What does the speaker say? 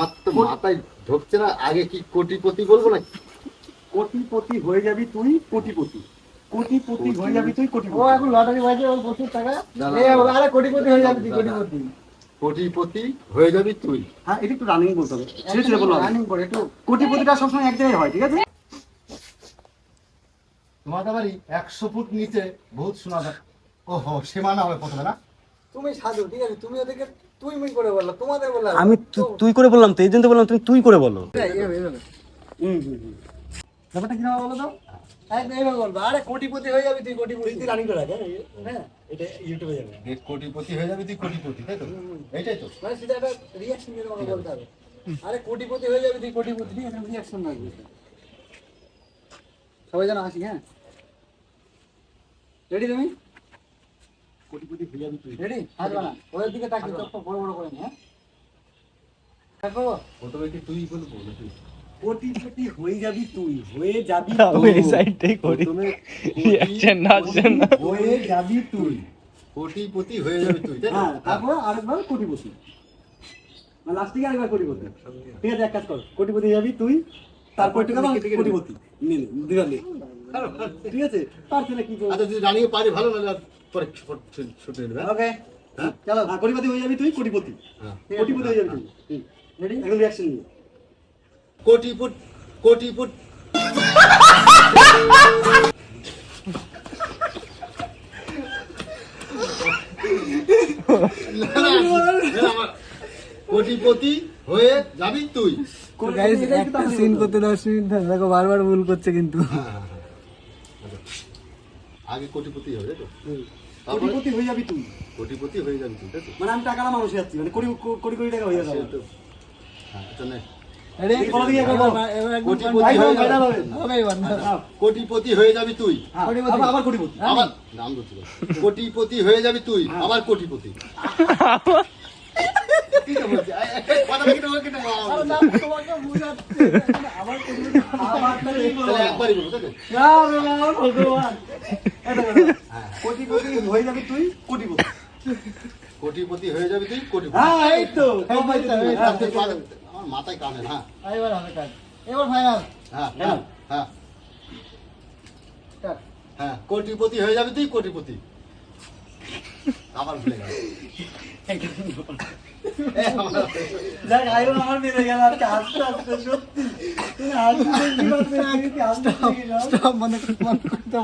মাথায় ঢুকছে না আগে কি কোটিপতি বলব না কোটিপতি হয়ে যাবি তুই কোটিপতি। কোটিপতি হয়ে যাবি তুই ও এখন লটারি বাজে ওর প্রচুর টাকা। আরে কোটিপতি হয়ে যাবে তুই। কোটিপতি। কোটিপতি হয়ে যাবি তুই। হ্যাঁ এটা একটু রানিং বলতে হবে। ছেড়ে ছেড়ে বলব রানিং করে একটু কোটিপতিটা সবসময় এক জায়গায় হয় ঠিক আছে? তোমাদের বাড়ি একশো ফুট নিচে বহুত শোনা যায়। ওহো সীমানা হবে প্রথমে না? তুমি সাধু ঠিক আছে? তুমি ওদেরকে তুই মুই করে বলল তোমাদের বলল আমি তুই করে বললাম তো এই জন্য তো বললাম তুমি তুই করে বলো। এইভাবে এইভাবে হুম হুম হুম। ব্যাপারটা কি বলো তো? কোটিপতি হয়ে যাবি তুই কোটিপতি। তুই রানিং করে হ্যাঁ? হ্যাঁ। এটা ইউটিউবে যাবে। কোটিপতি হয়ে যাবি তুই কোটিপতি তাই তো? এইটাই তো। মানে সেটা একটা রিয়াকশন দিয়ে তোমাকে বলতে হবে। আরে কোটিপতি হয়ে যাবে তুই কোটিপতি। ঠিক আছে রিয়াকশন লাগবে সবাই যেন আসি হ্যাঁ? রেডি তুমি? কোটিপতি হয়ে যাবি তুই রেডি আসবে না ওদের দিকে তাকিয়ে চোখটা বড় বড় করে নি হ্যাঁ? দেখো। প্রথমে কি তুই বলব না তুই কোটিপতি হয়ে যাবি তুই হয়ে যাবি আমি এই সাইডটাই করি। প্রথমে না না। হয়ে যাবি তুই। কোটিপতি হয়ে যাবি তুই তাই হ্যাঁ তারপর আরেকবার কোটিপতি। মানে লাস্ট থেকে আরেকবার কোটিপতি। ঠিক আছে এক কাজ কর। কোটিপতি যাবি তুই তারপর একটু কোটিপতি। নে নে দুইবার ঠিক আছে? পারছে না কি করব? আচ্ছা তুই জানিয়ে পারি ভালো না। পরে ছুটে নেবে। ওকে হ্যাঁ? চলো কোটিপতি হয়ে যাবি তুই? কোটিপতি। হ্যাঁ। কোটিপতি হয়ে যাবি তুই। রেডি একদম রিয়াকশন নিয়ে। কোটিপুট কোটিপুট না, না, না, আমার- কোটিপতি হয়ে যাবি তুই। একটা সিন করতে দশ মিনিট দেখো বারবার ভুল করছে কিন্তু। হ্যাঁ। আগে কোটিপতি হবে তো? কোটিপতি হয়ে যাবি তুই। কোটিপতি হয়ে যাবি তুই তাই তো? মানে আমি টাকার মানুষ যাচ্ছি মানে কোটি কোটি কোটি টাকা হয়ে যাবে তো- হ্যাঁ, আচ্ছা নে। রেডি এই বলো দেখি একবার বলো। কোটিপতি হয়ে যাবি। না কোটিপতি হয়ে যাবি তুই। হ্যাঁ, আবার- কোটিপতি। আবার নাম কোটিপতি হয়ে যাবি তুই আবার কোটিপতি। একবারই বলব, কোটিপতি হয়ে যাবি তুই কোটিপতি কোটিপতি হয়ে যাবি তুই কোটিপতি হ্যাঁ এই তো। হ্যাঁ। আমার মাথায় কামে না হ্যাঁ এবার হবে কাজ এবার ফাইনাল হ্যাঁ হ্যাঁ হ্যাঁ হ্যাঁ কোটিপতি হয়ে যাবি তুই কোটিপতি আবার ভুলে গেল যাক আইরন আমার মেরে গেল আজকে আস্তে আস্তে সত্যি আস্তে আস্তে আস্তে আস্তে মনে করতে